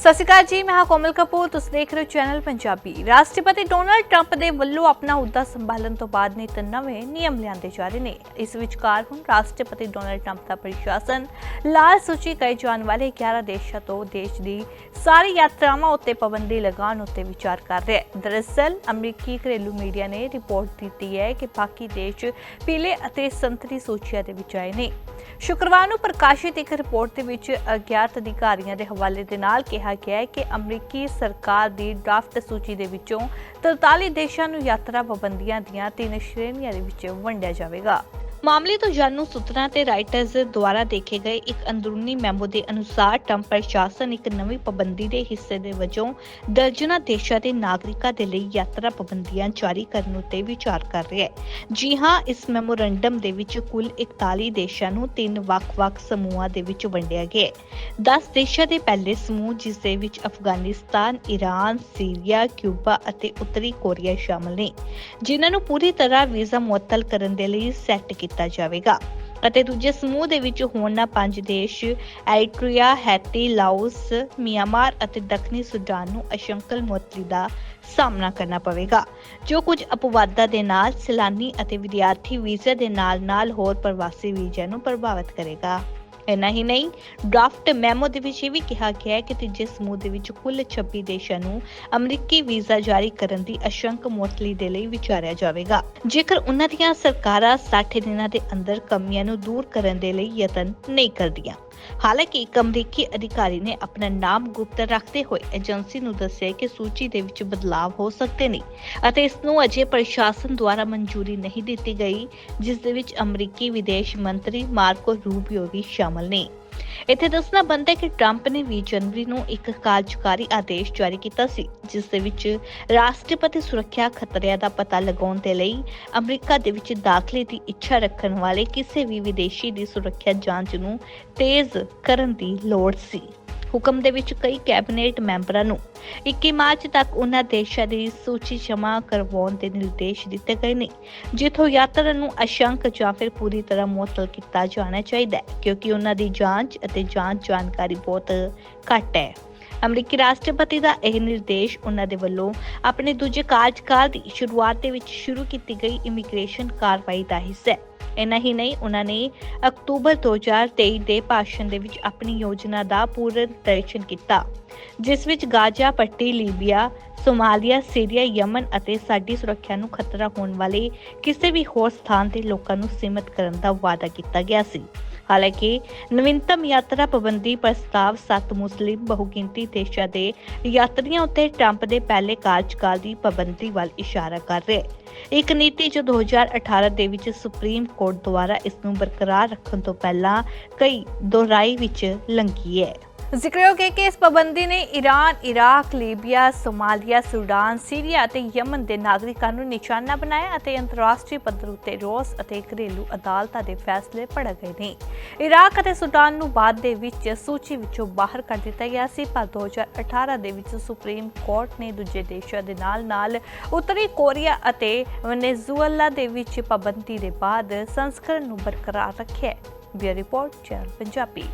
ਸਤਿ ਸ਼੍ਰੀ ਅਕਾਲ ਜੀ, ਮੈਂ ਹਾਂ ਕੋਮਲ ਕਪੂਰ, ਤੁਸੀਂ ਦੇਖ ਰਹੇ ਹੋ ਚੈਨਲ ਪੰਜਾਬੀ। ਰਾਸ਼ਟਰਪਤੀ ਡੋਨਾਲਡ ਟਰੰਪ ਦੇ ਵੱਲੋਂ ਆਪਣਾ ਅਹੁਦਾ ਸੰਭਾਲਣ ਤੋਂ ਬਾਅਦ ਨਿਤ ਨਵੇਂ ਨਿਯਮ ਲਿਆਂਦੇ ਜਾ ਰਹੇ ਨੇ। ਇਸ ਵਿਚਕਾਰ ਹੁਣ ਰਾਸ਼ਟਰਪਤੀ ਡੋਨਾਲਡ ਟਰੰਪ ਦਾ ਪ੍ਰਸ਼ਾਸਨ ਲਾਲ ਸੂਚੀ ਕਹੇ ਜਾਣ ਵਾਲੇ 11 ਦੇਸ਼ਾਂ ਤੋਂ ਦੇਸ਼ ਦੀ ਸਾਰੀ ਯਾਤਰਾਵਾਂ ਉੱਤੇ ਪਾਬੰਦੀ ਲਗਾਉਣ ਉੱਤੇ ਵਿਚਾਰ ਕਰ ਰਿਹਾ ਹੈ। ਦਰਅਸਲ, ਅਮਰੀਕੀ ਘਰੇਲੂ ਮੀਡੀਆ ਨੇ ਰਿਪੋਰਟ ਦਿੱਤੀ ਹੈ ਕਿ ਬਾਕੀ ਦੇਸ਼ ਪੀਲੇ ਅਤੇ ਸੰਤਰੀ ਸੂਚੀਆਂ ਦੇ ਵਿੱਚ ਆਏ ਨੇ। ਸ਼ੁੱਕਰਵਾਰ ਨੂੰ ਪ੍ਰਕਾਸ਼ਿਤ ਇੱਕ ਰਿਪੋਰਟ ਦੇ ਵਿੱਚ ਅਗਿਆਤ ਅਧਿਕਾਰੀਆਂ ਦੇ ਹਵਾਲੇ ਦੇ ਨਾਲ ਕਿਹਾ ਗਿਆ ਹੈ ਕਿ ਅਮਰੀਕੀ ਸਰਕਾਰ ਦੀ ਡਰਾਫਟ ਸੂਚੀ ਦੇ ਵਿੱਚੋਂ 43 ਦੇਸ਼ਾਂ ਨੂੰ ਯਾਤਰਾ ਪਾਬੰਦੀਆਂ ਦੀਆਂ ਤਿੰਨ ਸ਼੍ਰੇਣੀਆਂ ਦੇ ਵਿੱਚ ਵੰਡਿਆ ਜਾਵੇਗਾ। ਮਾਮਲੇ ਤੋਂ ਜਾਣੂ ਸੂਤਰਾਂ ਤੇ ਰਾਈਟਰਜ਼ ਦੁਆਰਾ ਦੇਖੇ ਗਏ ਇੱਕ ਅੰਦਰੂਨੀ ਮੈਮੋ ਦੇ ਅਨੁਸਾਰ ਟਰੰਪ ਪ੍ਰਸ਼ਾਸਨ ਇੱਕ ਨਵੀਂ ਪਾਬੰਦੀ ਦੇ ਹਿੱਸੇ ਦੇ ਵਜੋਂ ਦਰਜਨਾਂ ਦੇਸ਼ਾਂ ਦੇ ਨਾਗਰਿਕਾਂ ਦੇ ਲਈ ਯਾਤਰਾ ਪਾਬੰਦੀਆਂ ਜਾਰੀ ਕਰਨ ਉੱਤੇ ਵਿਚਾਰ ਕਰ ਰਿਹਾ ਹੈ। ਜੀ ਹਾਂ ਇਸ ਮੈਮੋਰੰਡਮ ਦੇ ਵਿੱਚ ਕੁੱਲ 41 ਦੇਸ਼ਾਂ ਨੂੰ ਤਿੰਨ ਵੱਖ-ਵੱਖ ਸਮੂਹਾਂ ਦੇ ਵਿੱਚ ਵੰਡਿਆ ਗਿਆ ਹੈ। 10 ਦੇਸ਼ਾਂ ਦੇ ਪਹਿਲੇ ਸਮੂਹ ਜਿਸ ਦੇ ਵਿੱਚ ਅਫਗਾਨਿਸਤਾਨ, ਈਰਾਨ, ਸੀਰੀਆ, ਕਿਊਬਾ ਅਤੇ ਉੱਤਰੀ ਕੋਰੀਆ ਸ਼ਾਮਲ ਨੇ ਜਿਨ੍ਹਾਂ ਨੂੰ ਪੂਰੀ ਤਰ੍ਹਾਂ ਵੀਜ਼ਾ ਮੁਅੱਤਲ ਕਰਨ ਦੇ ਲਈ ਸੈੱਟ ਕੀਤਾ ਜਾਵੇਗਾ। ਅਤੇ ਦੂਜੇ ਸਮੂਹ ਦੇ ਵਿੱਚ ਹੋਰਨਾਂ ਪੰਜ ਦੇਸ਼ ਐਰੀਟਰੀਆ, ਹੈਤੀ, ਲਾਓਸ, ਮਿਆਂਮਾਰ ਅਤੇ ਦੱਖਣੀ ਸੁਡਾਨ ਨੂੰ ਅਸ਼ੰਕਲ ਮੁਅੱਤਲੀ ਦਾ ਸਾਹਮਣਾ ਕਰਨਾ ਪਵੇਗਾ। ਜੋ ਕੁਝ ਅਪਵਾਦਾਂ ਦੇ ਨਾਲ ਸੈਲਾਨੀ ਅਤੇ ਵਿਦਿਆਰਥੀ ਵੀਜ਼ਾ ਦੇ ਨਾਲ-ਨਾਲ ਹੋਰ ਪ੍ਰਵਾਸੀ ਵੀਜ਼ਾ ਨੂੰ ਪ੍ਰਭਾਵਿਤ ਕਰੇਗਾ। ਇੰਨਾ ਹੀ ਨਹੀਂ, ਡਰਾਫਟ ਮੈਮੋ ਦੇ ਵਿੱਚ ਇਹ ਵੀ ਕਿਹਾ ਗਿਆ ਹੈ ਕਿ ਤੀਜੇ ਸਮੂਹ ਦੇ ਵਿੱਚ ਕੁੱਲ 26 ਦੇਸ਼ਾਂ ਨੂੰ ਅਮਰੀਕੀ ਵੀਜ਼ਾ ਜਾਰੀ ਕਰਨ ਦੀ ਅਸ਼ੰਕ ਮੁਅੱਤਲੀ ਦੇ ਲਈ ਵਿਚਾਰਿਆ ਜਾਵੇਗਾ। ਜੇਕਰ ਉਹਨਾਂ ਦੀਆਂ ਸਰਕਾਰਾਂ 60 ਦਿਨਾਂ ਦੇ ਅੰਦਰ ਕਮੀਆਂ ਨੂੰ ਦੂਰ ਕਰਨ ਦੇ ਲਈ ਯਤਨ ਨਹੀਂ ਕਰਦੀਆਂ ਹਾਲਾਂਕਿ ਇੱਕ ਅਮਰੀਕੀ ਅਧਿਕਾਰੀ ਨੇ ਆਪਣਾ ਨਾਮ ਗੁਪਤ ਰੱਖਦੇ ਹੋਏ ਏਜੰਸੀ ਨੂੰ ਦੱਸਿਆ ਕਿ ਸੂਚੀ ਦੇ ਵਿੱਚ ਬਦਲਾਅ ਹੋ ਸਕਦੇ ਨੇ ਅਤੇ ਇਸ ਨੂੰ ਅਜੇ ਪ੍ਰਸ਼ਾਸਨ ਦੁਆਰਾ ਮਨਜ਼ੂਰੀ ਨਹੀਂ ਦਿੱਤੀ ਗਈ, ਜਿਸ ਦੇ ਵਿੱਚ ਅਮਰੀਕੀ ਵਿਦੇਸ਼ ਮੰਤਰੀ ਮਾਰਕੋ ਰੂਬੀਓ ਵੀ ਸ਼ਾਮਲ ਨੇ। ਇੱਥੇ ਦੱਸਣਾ ਬਣਦਾ ਕਿ ਟਰੰਪ ਨੇ 20 ਜਨਵਰੀ ਨੂੰ ਇੱਕ ਕਾਰਜਕਾਰੀ ਆਦੇਸ਼ ਜਾਰੀ ਕੀਤਾ ਸੀ, ਜਿਸ ਦੇ ਵਿੱਚ ਰਾਸ਼ਟਰਪਤੀ ਸੁਰੱਖਿਆ ਖਤਰਿਆਂ ਦਾ ਪਤਾ ਲਗਾਉਣ ਦੇ ਲਈ ਅਮਰੀਕਾ ਦੇ ਵਿੱਚ ਦਾਖਲੇ ਦੀ ਇੱਛਾ ਰੱਖਣ ਵਾਲੇ ਕਿਸੇ ਵੀ ਵਿਦੇਸ਼ੀ ਦੀ ਸੁਰੱਖਿਆ ਜਾਂਚ ਨੂੰ ਤੇਜ਼ ਕਰਨ ਦੀ ਲੋੜ ਸੀ। ਹੁਕਮ ਦੇ ਵਿੱਚ ਕਈ ਕੈਬਨਿਟ ਮੈਂਬਰਾਂ ਨੂੰ 21 ਮਾਰਚ ਤੱਕ ਉਹਨਾਂ ਦੇਸ਼ਾਂ ਦੀ ਸੂਚੀ ਜਮ੍ਹਾਂ ਕਰਵਾਉਣ ਦੇ ਨਿਰਦੇਸ਼ ਦਿੱਤੇ ਗਏ ਨੇ, ਜਿੱਥੋਂ ਯਾਤਰਾ ਨੂੰ ਅਸ਼ੰਕ ਜਾਂ ਫਿਰ ਪੂਰੀ ਤਰ੍ਹਾਂ ਮੁਅੱਤਲ ਕੀਤਾ ਜਾਣਾ ਚਾਹੀਦਾ ਹੈ, ਕਿਉਂਕਿ ਉਹਨਾਂ ਦੀ ਜਾਂਚ ਅਤੇ ਜਾਂਚ ਜਾਣਕਾਰੀ ਬਹੁਤ ਘੱਟ ਹੈ। ਅਮਰੀਕੀ ਰਾਸ਼ਟਰਪਤੀ ਦਾ ਇਹ ਨਿਰਦੇਸ਼ ਉਹਨਾਂ ਦੇ ਵੱਲੋਂ ਆਪਣੇ ਦੂਜੇ ਕਾਰਜਕਾਲ ਦੀ ਸ਼ੁਰੂਆਤ ਦੇ ਵਿੱਚ ਸ਼ੁਰੂ ਕੀਤੀ ਗਈ ਇਮੀਗ੍ਰੇਸ਼ਨ ਕਾਰਵਾਈ ਦਾ ਹਿੱਸਾ ਹੈ। ਇੰਨਾ ਹੀ ਨਹੀਂ, ਉਹਨਾਂ ਨੇ ਅਕਤੂਬਰ 2023 ਦੇ ਭਾਸ਼ਣ ਦੇ ਵਿੱਚ ਆਪਣੀ ਯੋਜਨਾ ਦਾ ਪੂਰਨ ਦਰਸ਼ਨ ਕੀਤਾ, ਜਿਸ ਵਿੱਚ ਗਾਜ਼ਾ, ਪੱਟੀ, ਲੀਬੀਆ, ਸੋਮਾਲੀਆ, ਸੀਰੀਆ, ਯਮਨ ਅਤੇ ਸਾਡੀ ਸੁਰੱਖਿਆ ਨੂੰ ਖਤਰਾ ਹੋਣ ਵਾਲੇ ਕਿਸੇ ਵੀ ਹੋਰ ਸਥਾਨ ਤੇ ਲੋਕਾਂ ਨੂੰ ਸੀਮਿਤ ਕਰਨ ਦਾ ਵਾਅਦਾ ਕੀਤਾ ਗਿਆ ਸੀ। ਹਾਲਾਂਕਿ ਨਵੀਨਤਮ ਯਾਤਰਾ ਪਾਬੰਦੀ ਪ੍ਰਸਤਾਵ ਸੱਤ ਮੁਸਲਿਮ ਬਹੁਗਿਣਤੀ ਦੇਸ਼ਾਂ ਦੇ ਯਾਤਰੀਆਂ ਉੱਤੇ ਟਰੰਪ ਦੇ ਪਹਿਲੇ ਕਾਰਜਕਾਲ ਦੀ ਪਾਬੰਦੀ ਵੱਲ ਇਸ਼ਾਰਾ ਕਰ ਰਿਹਾ ਹੈ। ਇੱਕ ਨੀਤੀ ਜੋ 2018 ਦੇ ਵਿੱਚ ਸੁਪਰੀਮ ਕੋਰਟ ਦੁਆਰਾ ਇਸ ਨੂੰ ਬਰਕਰਾਰ ਰੱਖਣ ਤੋਂ ਪਹਿਲਾਂ ਕਈ ਦੁਹਰਾਈ ਵਿੱਚ ਲੰਘੀ ਹੈ। ਜ਼ਿਕਰਯੋਗ ਹੈ ਕਿ ਇਸ ਪਾਬੰਦੀ ਨੇ Iran, Iraq, Libya, Somalia, Sudan, Syria ਅਤੇ ਯਮਨ ਦੇ ਨਾਗਰਿਕਾਂ ਨੂੰ ਨਿਸ਼ਾਨਾ ਬਣਾਇਆ ਅਤੇ ਅੰਤਰਰਾਸ਼ਟਰੀ ਪੱਧਰ ਉੱਤੇ ਰੋਸ ਅਤੇ ਘਰੇਲੂ ਅਦਾਲਤਾਂ ਦੇ ਫੈਸਲੇ ਪੜ ਗਏ ਨੇ। ਇਰਾਕ ਅਤੇ ਸੁਡਾਨ ਨੂੰ ਬਾਅਦ ਦੇ ਵਿੱਚ ਸੂਚੀ ਵਿੱਚੋਂ ਬਾਹਰ ਕਰ ਦਿੱਤਾ ਗਿਆ ਸੀ ਪਰ 2018 ਦੇ ਵਿੱਚ ਸੁਪਰੀਮ ਕੋਰਟ ਨੇ ਦੂਜੇ ਦੇਸ਼ਾਂ ਦੇ ਨਾਲ-ਨਾਲ ਉੱਤਰੀ ਕੋਰੀਆ ਅਤੇ ਵੈਨੇਜ਼ੁਏਲਾ ਦੇ ਵਿੱਚ ਪਾਬੰਦੀ ਦੇ ਬਾਅਦ ਸੰਸਕਰਣ ਨੂੰ ਬਰਕਰਾਰ ਰੱਖਿਆ ਬਿਊਰੋ ਰਿਪੋਰਟ ਚੈਨਲ ਪੰਜਾਬੀ।